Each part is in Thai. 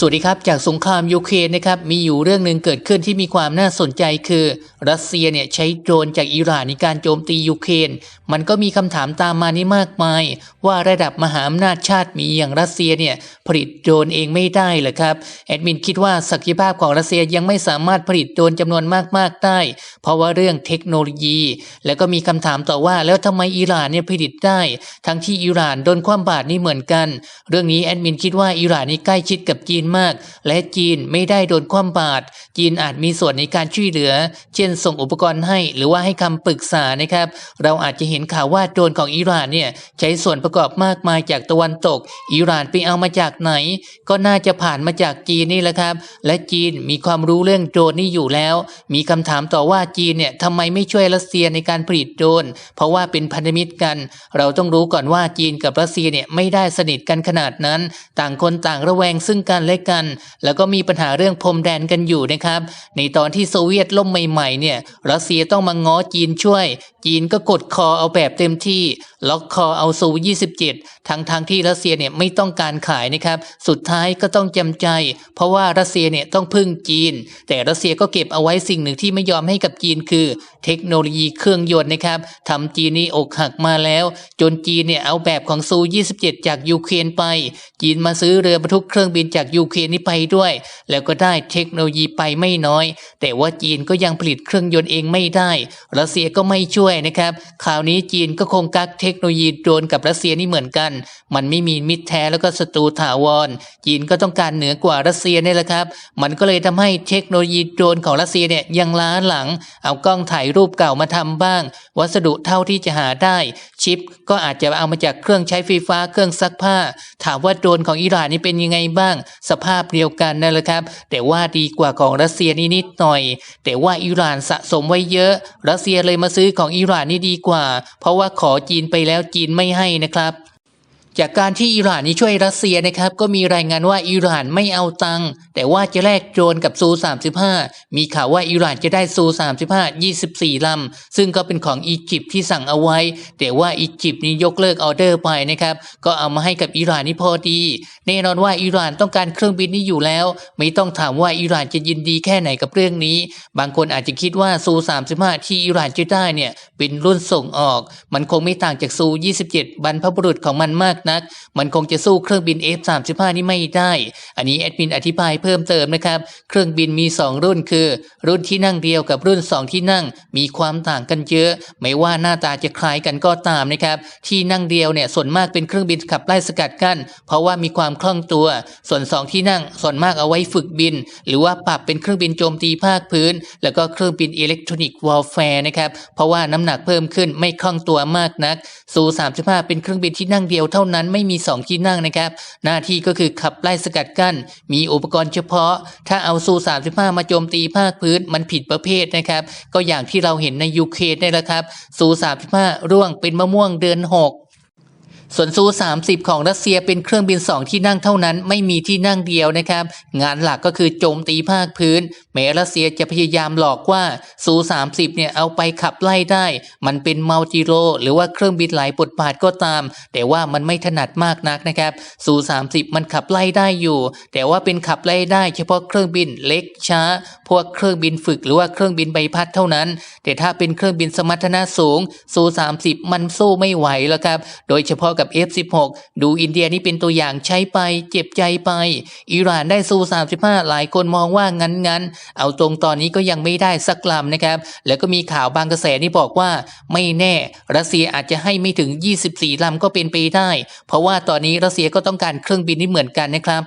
สวัสดีครับ จากสงครามยูเครนนะครับมีอยู่เรื่องหนึ่งเกิดขึ้นที่มีความน่าสนใจคือ รัสเซียเนี่ยใช้โดรนจากอิหร่านในการโจมตียูเครนมันก็มีคำถามตามมานี่มากมาย ว่าระดับมหาอำนาจชาติมีอย่างรัสเซียเนี่ยผลิตโดรนเองไม่ได้เหรอครับแอดมินคิดว่าศักยภาพของรัสเซียยังไม่สามารถผลิตโดรนจำนวนมากๆได้ เพราะว่าเรื่องเทคโนโลยี แล้วก็มีคำถามต่อว่าแล้วทำไมอิหร่านเนี่ยผลิตได้ ทั้งที่อิหร่านโดนความบาดนี่เหมือนกัน เรื่องนี้แอดมินคิดว่าอิหร่านนี่ใกล้ชิดกับจีนมาก และจีนไม่ได้โดนความบาดจีนอาจมีส่วนในการช่วยเหลือ เช่นส่งอุปกรณ์ให้หรือว่าให้คำปรึกษานะครับ เราอาจจะเห็นข่าวว่าโดรนของอิหร่านเนี่ยใช้ส่วนประกอบมากมายจากตะวันตก อิหร่านไปเอามาจากไหน ก็น่าจะผ่านมาจากจีนนี่แหละครับ และจีนมีความรู้เรื่องโดรนนี่อยู่แล้ว มีคำถามต่อว่าจีนเนี่ยทำไมไม่ช่วยรัสเซียในการผลิตโดรนเพราะว่าเป็นพันธมิตรกัน เราต้องรู้ก่อนว่าจีนกับรัสเซียเนี่ยไม่ได้สนิทกันขนาดนั้น ต่างคนต่างระแวงซึ่งกันและกัน แล้วก็มีปัญหาเรื่องพรมแดนกันอยู่นะครับ ในตอนที่โซเวียตล่มใหม่ๆเนี่ยรัสเซียต้องมาง้อจีนช่วยจีนก็กดคอเอาแบบเต็มที่ ล็อกคอเอาซู27ทั้งทางที่รัสเซียเนี่ยไม่ต้องการขายนะครับ สุดท้ายก็ต้องจำใจ เพราะว่ารัสเซียเนี่ยต้องพึ่งจีน แต่รัสเซียก็เก็บเอาไว้สิ่งหนึ่งที่ไม่ยอมให้กับจีนคือ เทคโนโลยีเครื่องยนต์นะครับทำจีนนี่อกหักมาแล้ว จนจีนเนี่ยเอาแบบของซู27จากยูเครนไป จีนมาซื้อเรือบรรทุกเครื่องบินจากยูเครนนี่ไปด้วย แล้วก็ได้เทคโนโลยีไปไม่น้อย แต่ว่าจีนก็ยังผลิตเครื่องยนต์เองไม่ได้ รัสเซียก็ไม่ช่วยนะครับคราวนี้จีนก็คงกักเทคโนโลยีโดรนกับรัสเซียนี่เหมือนกัน มันไม่มีมิตรแท้แล้วก็ศัตรูถาวร จีนก็ต้องการเหนือกว่ารัสเซียนี่แหละครับ มันก็เลยทำให้เทคโนโลยีโดรนของรัสเซียเนี่ยยังล้าหลัง เอากล้องถ่ายรูปเก่ามาทำบ้าง วัสดุเท่าที่จะหาได้ ชิปก็อาจจะเอามาจากเครื่องใช้ไฟฟ้าเครื่องซักผ้า ถามว่าโดรนของอิหร่านนี่เป็นยังไงบ้าง สภาพเดียวกันนั่นแหละครับ แต่ว่าดีกว่าของรัสเซียนี่นิดหน่อย แต่ว่าอิหร่านสะสมไว้เยอะ รัสเซียเลยมาซื้อของอิหร่านนี่ดีกว่า เพราะว่าขอจีนไปแล้วจีนไม่ให้นะครับ จากการที่อิหร่านนี้ช่วยรัสเซียนะครับ ก็มีรายงานว่าอิหร่านไม่เอาตังค์แต่ว่าจะแลกโดรกับซู35มีข่าวว่าอิหร่านจะได้ซู35 24ลำซึ่งก็เป็นของอียิปต์ที่สั่งเอาไว้ แต่ว่าอียิปต์นี้ยกเลิกออเดอร์ไปนะครับ ก็เอามาให้กับอิหร่านนี่พอดี แน่นอนว่าอิหร่านต้องการเครื่องบินนี้อยู่แล้ว ไม่ต้องถามว่าอิหร่านจะยินดีแค่ไหนกับเรื่องนี้ บางคนอาจจะคิดว่าซู35ที่อิหร่านจะได้เนี่ยเป็นรุ่นส่งออก มันคงไม่ต่างจากซู27บรรพบุรุษของมันมากนัก มันคงจะสู้เครื่องบิน F35 นี่ไม่ได้ อันนี้แอดมินอธิบายเพิ่มเติมนะครับ เครื่องบินมี 2 รุ่นคือ รุ่นที่นั่งเดียวกับรุ่น 2 ที่นั่ง มีความต่างกันเยอะ ไม่ว่าหน้าตาจะคล้ายกันก็ตามนะครับ ที่นั่งเดียวเนี่ยส่วนมากเป็นเครื่องบินขับไล่สกัดกั้น เพราะว่ามีความคล่องตัว ส่วน 2 ที่นั่งส่วนมากเอาไว้ฝึกบิน หรือว่าปรับเป็นเครื่องบินโจมตีภาคพื้น แล้วก็เครื่องบินอิเล็กทรอนิกส์วอลแฟร์นะครับเพราะว่าน้ำหนักเพิ่มขึ้นไม่คล่องตัวมากนักซู35 เป็นเครื่องบินที่นั่งเดียวเท่านั้นไม่มี 2 ที่นั่งนะครับ หน้าที่ก็คือขับไล่สกัดกั้น มีอุปกรณ์เฉพาะ ถ้าเอาซู 35 มาโจมตีภาคพื้นมันผิดประเภทนะครับ ก็อย่างที่เราเห็นในยูเครนนี่แหละครับซู 35 ร่วงเป็นมะม่วงเดือน6 ส่วนซู 30 ของรัสเซียเป็นเครื่องบิน 2 ที่นั่งเท่านั้นไม่มีที่นั่งเดียวนะครับ งานหลักก็คือโจมตีภาคพื้น แม้รัสเซียจะพยายามหลอกว่าซู 30 เนี่ยเอาไปขับไล่ได้ มันเป็นมัลติโรหรือว่าเครื่องบินหลายบทบาทก็ตาม แต่ว่ามันไม่ถนัดมากนักนะครับซู 30 มันขับไล่ได้อยู่ แต่ว่าเป็นขับไล่ได้ เฉพาะเครื่องบินเล็กช้า พวกเครื่องบินฝึกหรือว่าเครื่องบินใบพัดเท่านั้น แต่ถ้าเป็นเครื่องบินสมรรถนะสูงซู 30 มันสู้ไม่ไหวแล้วครับ โดยเฉพาะกับ F16 ดูอินเดียนี่เป็นตัวอย่างใช้ไปเจ็บใจไป อิหร่านได้ซู 35 หลายคนมองว่างั้นงั้นเอาตรงตอนนี้ก็ยังไม่ได้สักลำนะครับ แล้วก็มีข่าวบางกระแสนี่บอกว่าไม่แน่รัสเซียอาจจะให้ไม่ถึง 24 ลำก็เป็นไปได้ เพราะว่าตอนนี้รัสเซียก็ต้องการเครื่องบินนี่เหมือนกันนะครับ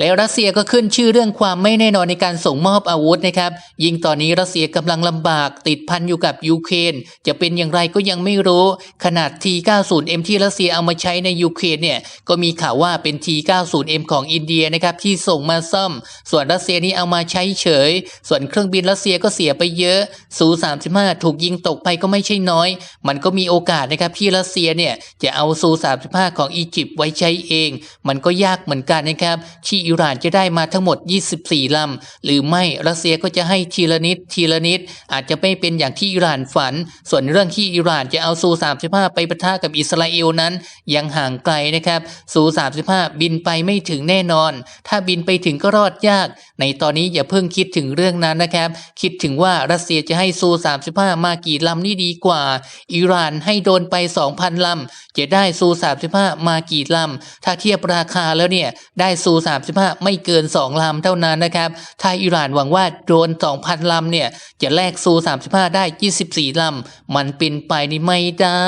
แล้วรัสเซียก็ขึ้นชื่อเรื่องความไม่แน่นอนในการส่งมอบอาวุธนะครับ ยิ่งตอนนี้รัสเซียกำลังลำบากติดพันอยู่กับยูเครนจะเป็นอย่างไรก็ยังไม่รู้ ขนาด T90M ที่รัสเซียเอามาใช้ในยูเครนเนี่ยก็มีข่าวว่าเป็น T90M ของอินเดียนะครับที่ส่งมาซ่อม ส่วนรัสเซียนี่เอามาใช้เฉย ส่วนเครื่องบินรัสเซียก็เสียไปเยอะซู35ถูกยิงตกไปก็ไม่ใช่น้อย มันก็มีโอกาสนะครับที่รัสเซียเนี่ยจะเอาซู35ของอียิปต์ไว้ใช้เอง มันก็ยากเหมือนกันนะครับที่อิหร่านจะได้มาทั้งหมด 24 ลำ หรือไม่รัสเซียก็จะให้ทีละนิดทีละนิด อาจจะไม่เป็นอย่างที่อิหร่านฝัน ส่วนเรื่องที่อิหร่านจะเอาซู 35 ไปปะทะกับอิสราเอลนั้น ยังห่างไกลนะครับซู35 บินไปไม่ถึงแน่นอน ถ้าบินไปถึงก็รอดยาก ในตอนนี้อย่าเพิ่งคิดถึงเรื่องนั้นนะครับ คิดถึงว่ารัสเซียจะให้ซู35 มากี่ลำนี่ดีกว่า อิหร่านให้โดนไป 2,000 ลำ จะได้ซู35 มากี่ลำ ถ้าเทียบราคาแล้วเนี่ยได้ซู35ไม่เกิน 2 ลำเท่านั้นนะครับไทยอิหร่านหวังว่าโดน2,000 ลำเนี่ย จะแลกซู 35 ได้ 24 ลำ มันเป็นไปนี่ไม่ได้